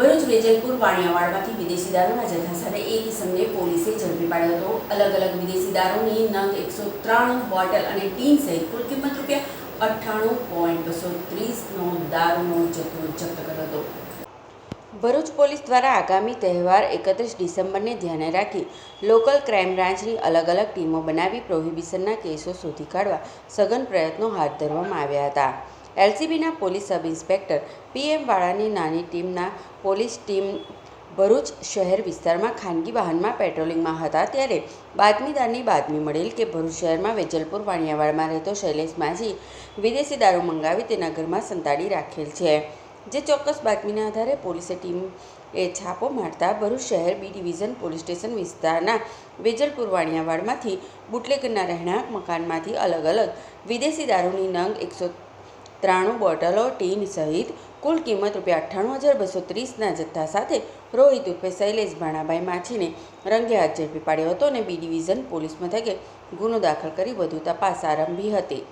ભરૂચ વેજલપુર વાણિયાવાડમાંથી વિદેશી દારૂના જથ્થા સાથે એક ઇસમને પોલીસે ઝડપી પાડ્યો હતો. અલગ અલગ વિદેશી દારૂની નંગ એકસો ત્રાણું બોટલ અને ટીન સહિત કુલ કિંમત રૂપિયા અઠ્ઠાણું પોઈન્ટ બસો ત્રીસનો દારૂનો જથ્થો જપ્ત કર્યો હતો. ભરૂચ પોલીસ દ્વારા આગામી તહેવાર એકત્રીસ ડિસેમ્બરને ધ્યાને રાખી લોકલ ક્રાઇમ બ્રાન્ચની અલગ અલગ ટીમો બનાવી પ્રોહિબિશનના કેસો શોધી કાઢવા સઘન પ્રયત્નો હાથ ધરવામાં આવ્યા હતા. એલસીબીના પોલીસ સબ ઇન્સ્પેક્ટર પીએમ વાળાની નાની ટીમના પોલીસ ટીમ ભરૂચ શહેર વિસ્તારમાં ખાનગી વાહનમાં પેટ્રોલિંગમાં હતા ત્યારે બાતમીદારની બાતમી મળેલ કે ભરૂચ શહેરમાં વેજલપુર વાણિયાવાડમાં રહેતો શૈલેષ માઝી વિદેશી દારૂ મંગાવી તેના ઘરમાં સંતાડી રાખેલ છે, જે ચોક્કસ બાતમીના આધારે પોલીસે ટીમ એ છાપો મારતા ભરૂચ શહેર બી ડિવિઝન પોલીસ સ્ટેશન વિસ્તારના વેજલપુર વાણિયાવાડમાંથી બુટલેગરના રહેણાંક મકાનમાંથી અલગ અલગ વિદેશી દારૂની નંગ એકસો ત્રાણું બોટલો ટીન સહિત કુલ કિંમત રૂપિયા અઠ્ઠાણું હજાર બસો ત્રીસના જથ્થા સાથે રોહિત ઉર્ફે શૈલેષ ભાણાભાઈ માછીને રંગે હાથ ઝડપી પાડ્યો હતો અને બી ડિવિઝન પોલીસ મથકે ગુનો દાખલ કરી વધુ તપાસ આરંભી હતી.